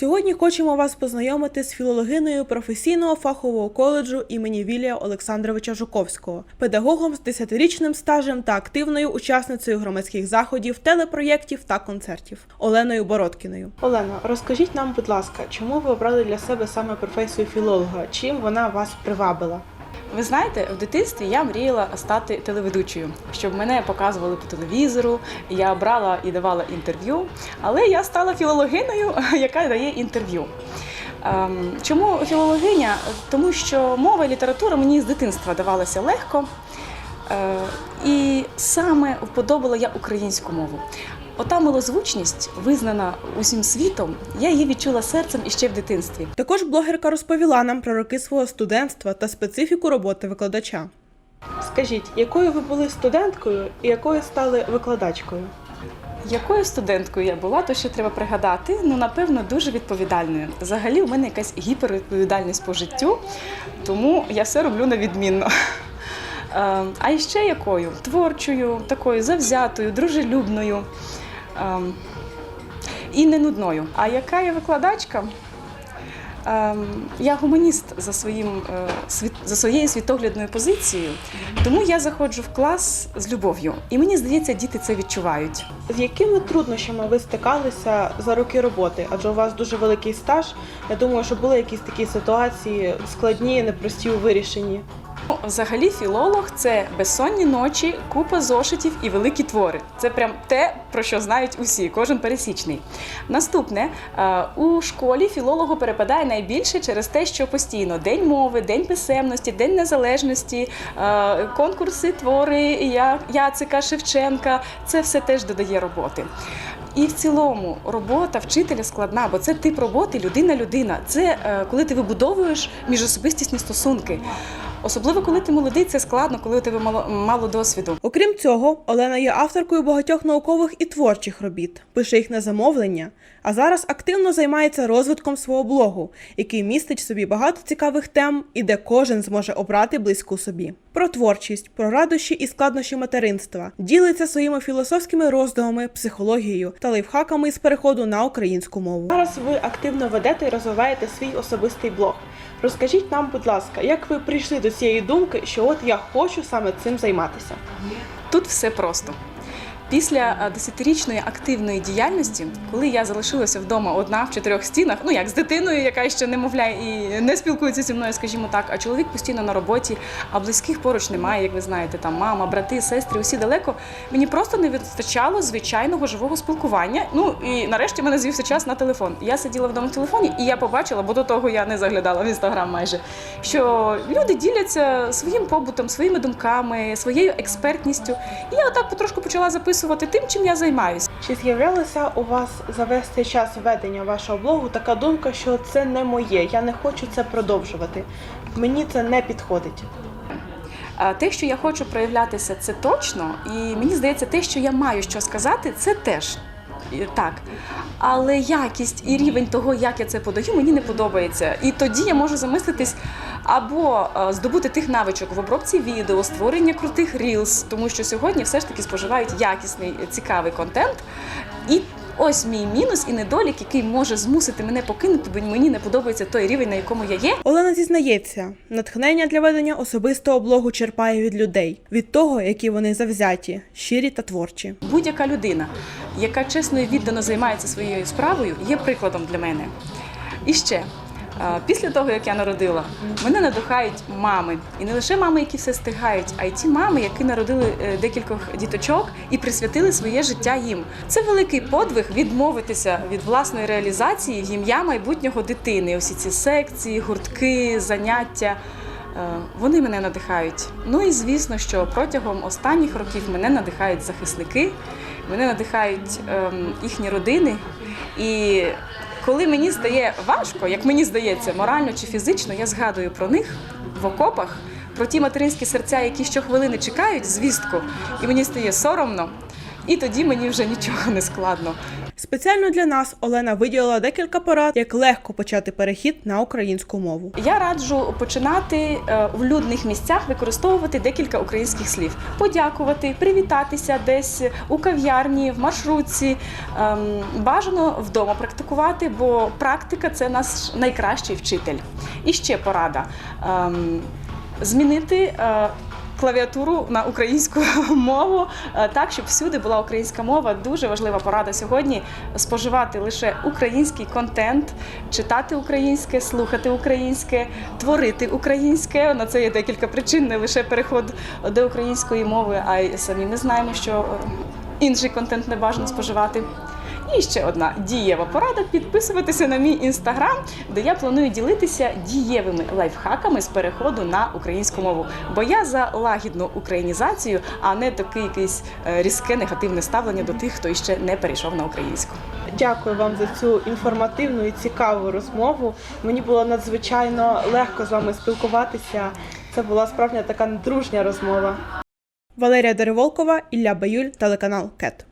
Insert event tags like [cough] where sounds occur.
Сьогодні хочемо вас познайомити з філологиною професійного фахового коледжу імені Вілія Олександровича Жуковського, педагогом з 10-річним стажем та активною учасницею громадських заходів, телепроєктів та концертів Оленою Бородкіною. Олено, розкажіть нам, будь ласка, чому ви обрали для себе саме професію філолога? Чим вона вас привабила? Ви знаєте, в дитинстві я мріяла стати телеведучою, щоб мене показували по телевізору. Я брала і давала інтерв'ю, але я стала філологиною, [laughs] яка дає інтерв'ю. Ем, Чому філологиня? Тому що мова і література мені з дитинства давалася легко. Е, І саме вподобала я українську мову. Ота милозвучність, визнана усім світом, я її відчула серцем іще в дитинстві. Також блогерка розповіла нам про роки свого студентства та специфіку роботи викладача. Скажіть, якою ви були студенткою і якою стали викладачкою? Якою студенткою я була, то ще треба пригадати. Ну, напевно, дуже відповідальною. Взагалі, у мене якась гіпервідповідальність по життю, тому я все роблю на відмінно. [laughs] Е, А ще якою? Творчою, такою завзятою, дружелюбною і не нудною. А яка я викладачка? Ем, Я гуманіст за, своїм, е, за своєю світоглядною позицією, тому я заходжу в клас з любов'ю. І мені здається, діти це відчувають. З якими труднощами ви стикалися за роки роботи? Адже у вас дуже великий стаж. Я думаю, що були якісь такі ситуації складні, непрості у вирішенні. Взагалі, філолог це безсонні ночі, купа зошитів і великі твори. Це прям те, про що знають усі, кожен пересічний. Наступне е, у школі філологу перепадає найбільше через те, що постійно день мови, день писемності, день незалежності, е, конкурси, твори Я- Яцика, Шевченка. Це все теж додає роботи. І в цілому робота вчителя складна, бо це тип роботи людина-людина. Це е, коли ти вибудовуєш міжособистісні стосунки. Особливо коли ти молодий, це складно, коли у тебе мало, мало досвіду. Окрім цього, Олена є авторкою багатьох наукових і творчих робіт, пише їх на замовлення, а зараз активно займається розвитком свого блогу, який містить собі багато цікавих тем і де кожен зможе обрати близьку собі. Про творчість, про радощі і складнощі материнства, ділиться своїми філософськими роздумами, психологією та лайфхаками із переходу на українську мову. Зараз ви активно ведете і розвиваєте свій особистий блог. Розкажіть нам, будь ласка, як ви прийшли до цієї думки, що от я хочу саме цим займатися? Тут все просто. Після десятирічної активної діяльності, коли я залишилася вдома одна в чотирьох стінах, ну як з дитиною, яка ще не мовляє і не спілкується зі мною, скажімо так, а чоловік постійно на роботі, а близьких поруч немає, як ви знаєте, там мама, брати, сестри, усі далеко. Мені просто не вистачало звичайного живого спілкування. Ну і нарешті мене з'явився час на телефон. Я сиділа вдома в телефоні, і я побачила, бо до того я не заглядала в інстаграм майже, що люди діляться своїм побутом, своїми думками, своєю експертністю. І я отак потрошку почала записувати тим, чим я займаюся. Чи з'являлася у вас за весь цей час ведення вашого блогу така думка, що це не моє, я не хочу це продовжувати. Мені це не підходить. Те, що я хочу проявлятися, це точно. І мені здається, те, що я маю що сказати, це теж. Так, але якість і рівень того, як я це подаю, мені не подобається. І тоді я можу замислитись або е, здобути тих навичок в обробці відео, створення крутих рілс, тому що сьогодні все ж таки споживають якісний цікавий контент. І ось мій мінус і недолік, який може змусити мене покинути, бо мені не подобається той рівень, на якому я є. Олена зізнається, натхнення для ведення особистого блогу черпає від людей, від того, які вони завзяті, щирі та творчі. Будь-яка людина, яка чесно і віддано займається своєю справою, є прикладом для мене. І ще. Після того, як я народила, мене надихають мами. І не лише мами, які все стигають, а й ті мами, які народили е, декількох діточок і присвятили своє життя їм. Це великий подвиг відмовитися від власної реалізації в ім'я майбутнього дитини. Усі ці секції, гуртки, заняття. Е, Вони мене надихають. Ну і звісно, що протягом останніх років мене надихають захисники, мене надихають ем, їхні родини. І коли мені стає важко, як мені здається, морально чи фізично, я згадую про них в окопах, про ті материнські серця, які щохвилини чекають звістку, і мені стає соромно. І тоді мені вже нічого не складно. Спеціально для нас Олена виділила декілька порад, як легко почати перехід на українську мову. Я раджу починати е, в людних місцях використовувати декілька українських слів: подякувати, привітатися десь у кав'ярні, в маршрутці. Ем, Бажано вдома практикувати, бо практика це наш найкращий вчитель. І ще порада: Ем, змінити. Клавіатуру на українську [laughs] мову е, так, щоб всюди була українська мова. Дуже важлива порада сьогодні споживати лише український контент, читати українське, слухати українське, творити українське. На це є декілька причин, не лише переход до української мови, а й самі ми знаємо, що е, інший контент не бажано споживати. І ще одна дієва порада підписуватися на мій інстаграм, де я планую ділитися дієвими лайфхаками з переходу на українську мову. Бо я за лагідну українізацію, а не таке якесь е, різке негативне ставлення до тих, хто іще не перейшов на українську. Дякую вам за цю інформативну і цікаву розмову. Мені було надзвичайно легко з вами спілкуватися. Це була справжня така дружня розмова. Валерія Дереволкова, Ілля Баюль, телеканал КЕТ.